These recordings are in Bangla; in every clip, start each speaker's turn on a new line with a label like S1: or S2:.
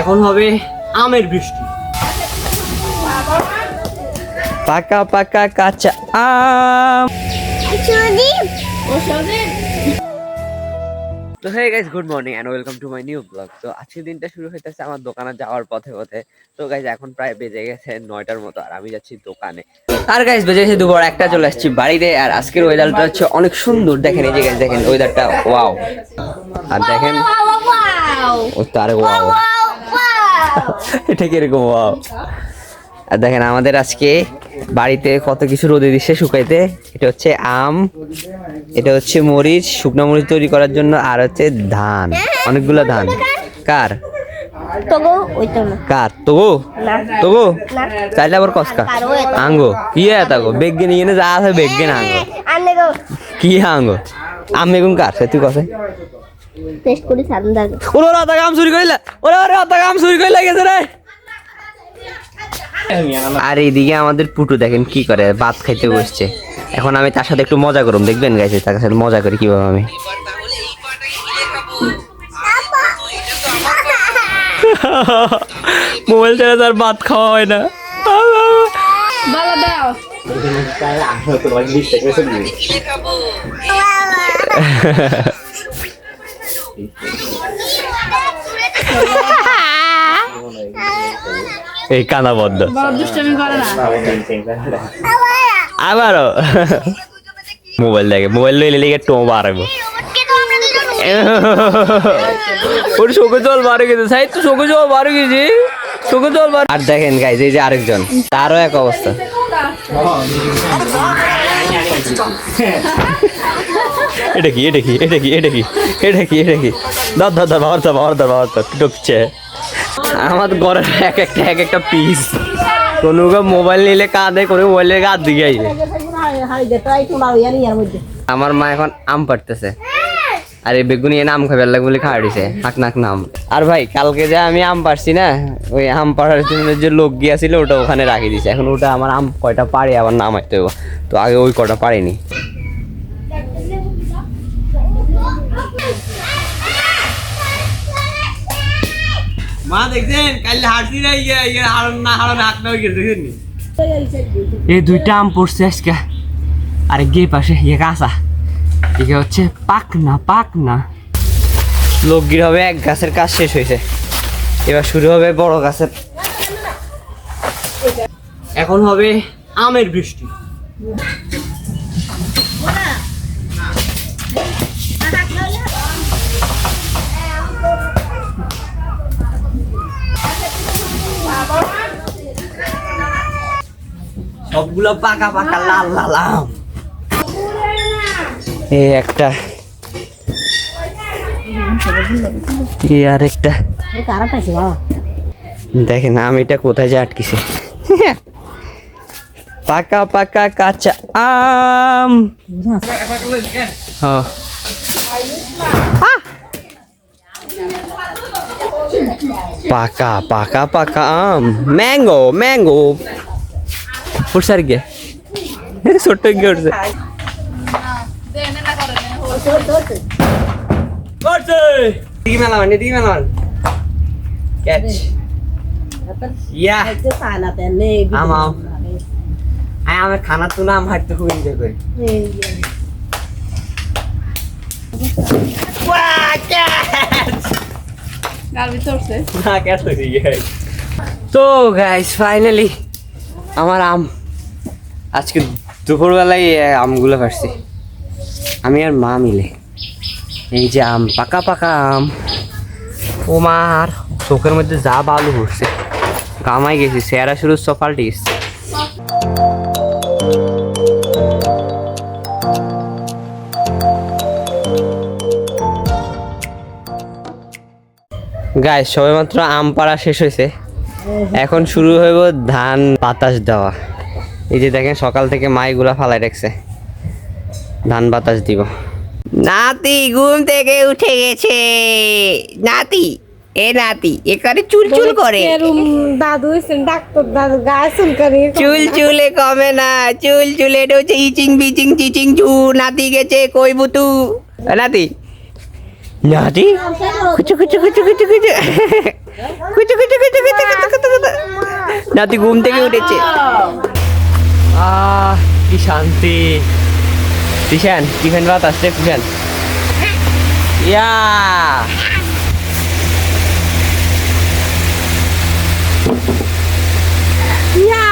S1: এখন হবে আমের বৃষ্টি। পাকা পাকা কাঁচা আম। তো hey guys good morning and welcome to my new blog তো আজকের দিনটা শুরু হইতেছে আমার দোকানে যাওয়ার পথে পথে। তো গাইস এখন প্রায় বেজে গেছে নয়টার মতো আর আমি যাচ্ছি দোকানে। আর গাইস বেজে গেছে দুপুর একটা চলে আসছি বাড়িতে আর আজকের ওয়েদারটা হচ্ছে অনেক সুন্দর। দেখেন এই যে গাইস দেখেন ওয়েদারটা ওয়াও আর দেখেন ও তার ওয়াও এটা কীরকম ওয়াও আর দেখেন আমাদের আজকে বাড়িতে কত কিছু রোদে দিচ্ছে শুকাইতে। এটা হচ্ছে আম এটা হচ্ছে মরিচ শুকনো মরিচ তৈরি করার জন্য আর হচ্ছে ধান। অনেকগুলো ধান। কার? কার? তগো? চাইলে আবার কসকা। আঙ্গো। কি তাগো? বেগে নিয়ে যা আছে বেগে না আঙ্গো কি আম কার? সে তুই কসে।
S2: টেস্ট করে সামনে দাও
S1: ওরে ওরে অত কাম চুরি কইলা ওরে কাম চুরি কইলা গেছে রে। আর এইদিকে আমাদের পুটু দেখেন কি করে ভাত খাইতে বসছে। এখন আমি তার সাথে একটু মজা করুম দেখবেন গাইছে তার সাথে মজা করি কীভাবে আমি। মোবাইল ছাড়া তার ভাত খাওয়া হয় না।
S2: দাও।
S1: এই কানা বদ্ধ আবারও। মোবাইল দেখে মোবাইল লইলে লেগে টো বাড়াবো ওর চোখে জল বাড়ে গেছে। সাই তো চোখে জল বাড়ে গেছে। চোখে জল বাড়ে আর দেখেন গাইজ এই যে আরেকজন তারও এক অবস্থা। এটা কি এটা কি এটা কি এটা কি এটা কি এটা কি ধর ধর ধর বাবার ধর বাবার ধর বাবার ধর ঢুকছে আমার ঘরের এক একটা এক একটা পিস কোনো মোবাইল নিলে কাঁধে কোনো মোবাইল নিলে কাঁদ দিকে আইবে আমার মা এখন আম পাড়তেছে আর এই বেগুনি এনে আম খাবার লাগবে বলে খাওয়া দিছে। হাক নাক নাম। আর ভাই কালকে যে আমি আম পারছি না ওই আম পাড়ার জন্য যে লোক গিয়েছিল ওটা ওখানে রাখি দিছে। এখন ওটা আমার আম কয়টা পারে আবার নাম আসতে তো আগে ওই কটা পারিনি মা দেখছেন? কাল হাঁটছি না ইয়ে ইয়ে হারন না হারন হাঁক না গেছে দেখেন এই দুইটা আম পড়ছে আজকে। আর গে পাশে ইয়ে কাঁচা। একে হচ্ছে পাক না পাক লোকগির হবে এক গাছের কাজ শেষ হয়েছে। এবার শুরু হবে বড় গাছের। এখন হবে আমের বৃষ্টি। সবগুলো পাকা পাকা লাল লাল আম। এই একটা। এই আর একটা দেখেন আম এটা কোথায় যে আটকিছে। পাকা পাকা কাঁচা আম। হ্যাঁ। আহ! পাকা পাকা পাকা আম। Mango mango. ফুটসার গিয়ে ছোট্ট গিয়ে উঠছে। করছে দিকে ক্যাচ ইয়া আমার খানা তো না আমার তো খুব এনজয় করি. তো গাইস ফাইনালি আমার আম। আজকে দুপুরবেলায় আমগুলো পারছি আমি আর মা মিলে। এই যে আম পাকা পাকা আম। ও মার চোখের মধ্যে যা বালু ঘুরছে গামাই গেছি সেরা শুরু সব পাল্টে গেছে। গায়ে সবেমাত্র আম পাড়া শেষ হয়েছে। এখন শুরু হইব ধান বাতাস দেওয়া। এই যে দেখেন সকাল থেকে মাইগুলা ফালাই রাখছে। ধান বাতাস দিব। নাতি ঘুম থেকে উঠে গেছে। নাতি এ নাতি এখানে চুল চুল করে।
S2: দাদু ডাক্তার দাদু গায়ে চুল করে
S1: চুল চুলে কমে না চুল চুলে এটা হচ্ছে ইচিং বিচিং চিচিং চু নাতি গেছে কই বুতু? নাতি। নাতি? কুচু কুচু কুচু কুচু কুচু কুচু কুচু কুচু কুচু কুচু কুচু নাতি ঘুম থেকে উঠেছে। আহ কি শান্তি। Pishan, Pishan batas deh Pishan. Ya. Ya.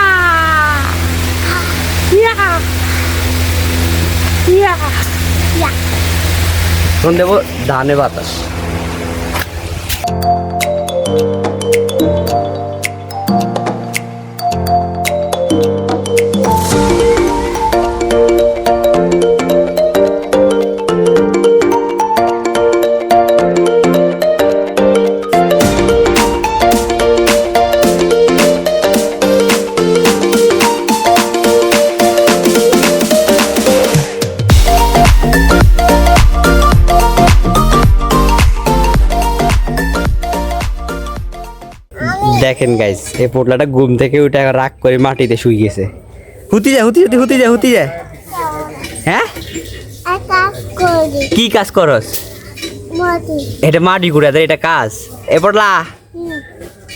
S1: Ya. Ya. Ya. শুনতে ধানে বাতাস দেখেন গাইস এই পোটলাটা ঘুম থেকে উঠে রাগ করে মাটিতে শুই গেছে। হুতি যায় হুতি যায় হুতি যায় হুতি যায়। হ্যাঁ? কি কাজ করস? এটা মাটি ঘুরে দেয় এটা কাজ। এ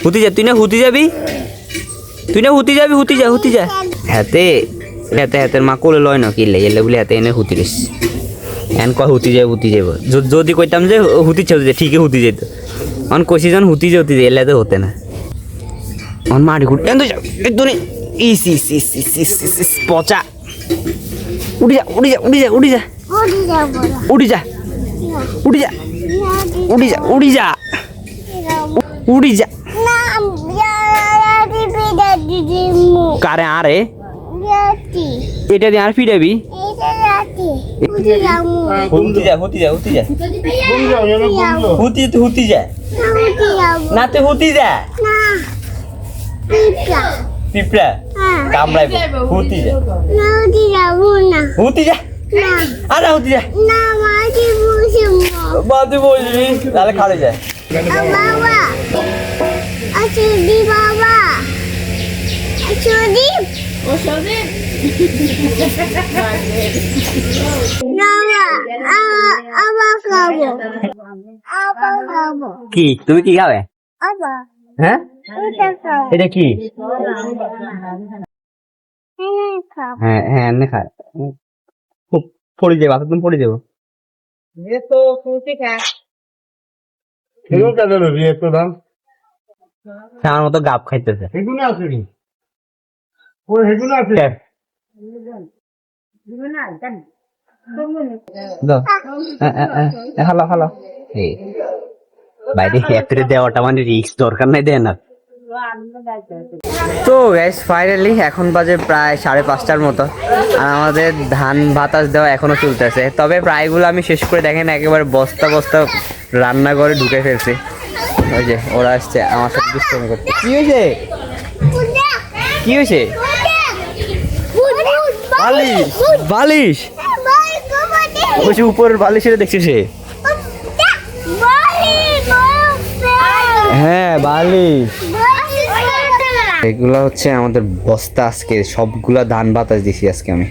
S1: হুতি যা, তুই না হুতি যাবি? তুই না হুতি যাবি, হুতি যা হুতি যা। মা কোলে লয় না এলে বলে হাতে এনে হুতি রেস। এন কয় হুতি যাবে হুতি যদি কইতাম যে হুতি ছে, হুতি ঠিকই হুতি যেত অন কইছি যখন হুতি যে হুতি যে এলে তো হতে না। অন মাটি ঘুরে এন তো যাও একদমই ইস ইস ইস ইস ইস ইস ইস পচা উড়ি যা উড়ি যা উড়ি যা উড়ি যা উড়ি যা উড়ি যা উড়ি যা উড়ি যা উড়ি যা কারে আরে এটা দিয়ে আর ফিরাবি হুতি যা হুতি যা হুতি যা হুতি হুতি যা না তো হুতি যা পিঁপড়া? কামড়াইব। হুতি যা। হুতি হুতি যা। আরে হুতি যা। না মাটি মাটি তাহলে যায়
S2: বাবা। বাবা।
S1: কি? তুমি কি খাবে?
S2: হ্যাঁ?
S1: হ্যাঁ,
S2: এটা
S1: কি?
S2: হ্যাঁ
S1: হ্যাঁ পড়ে যাব পড়ে যাব। বাইরে দেওয়াটা মানে রিক্স দরকার নাই দেয় না তো গ্যাস ফাইনালি এখন বাজে প্রায় সাড়ে পাঁচটার মতো। আর আমাদের ধান বাতাস দেওয়া এখনও চলতেছে। তবে প্রায়গুলো আমি শেষ করে দেখেন, একেবারে বস্তা বস্তা রান্না রান্নাঘরে ঢুকে ফেলছি। ওই যে, ওরা আসছে আমার সাথে দুষ্কর্ম করতে। কি হয়েছে? কি হয়েছে? বালিশ বালিশ। যে উপরের বালিশের দেখছে সে। হ্যাঁ বালিশ। এগুলো হচ্ছে আমাদের বস্তা আজকে। সবগুলা ধান বাতাস দিছি আজকে আমি।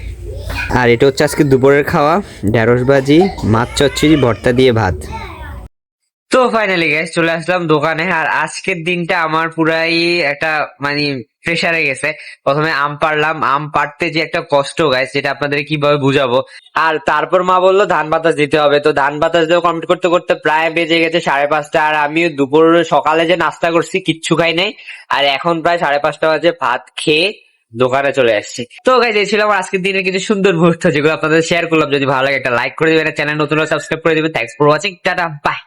S1: আর এটা হচ্ছে আজকে দুপুরের খাওয়া। ঢেঁড়স ভাজি মাছ চচ্চড়ি ভর্তা দিয়ে ভাত। তো ফাইনালি গ্যাস চলে আসলাম দোকানে। আর আজকের দিনটা আমার পুরাই একটা মানে প্রেসারে গেছে। প্রথমে আম পারলাম আম পাড়তে যে একটা কষ্ট গাইস যেটা আপনাদের কীভাবে বুঝাবো। আর তারপর মা বলল, ধান বাতাস দিতে হবে। তো ধান বাতাস দিয়ে কমপ্লিট করতে করতে প্রায় বেজে গেছে সাড়ে পাঁচটা। আর আমিও দুপুর সকালে যে নাস্তা করছি, কিচ্ছু খাই নাই। আর এখন প্রায় সাড়ে পাঁচটা বাজে, ভাত খেয়ে দোকানে চলে আসছি। তো গাইজ এই ছিল আমার আজকের দিনের কিছু সুন্দর মুহূর্ত, যেগুলো আপনাদের শেয়ার করলাম। যদি ভালো লাগে একটা লাইক করে দিবেন চ্যানেল নতুন সাবস্ক্রাইব করে দিবেন। Thanks for watching tata bye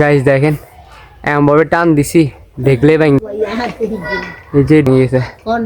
S1: guys দেখেন এমন ভাবে টান দিছি। देख ले भाई। ये कौन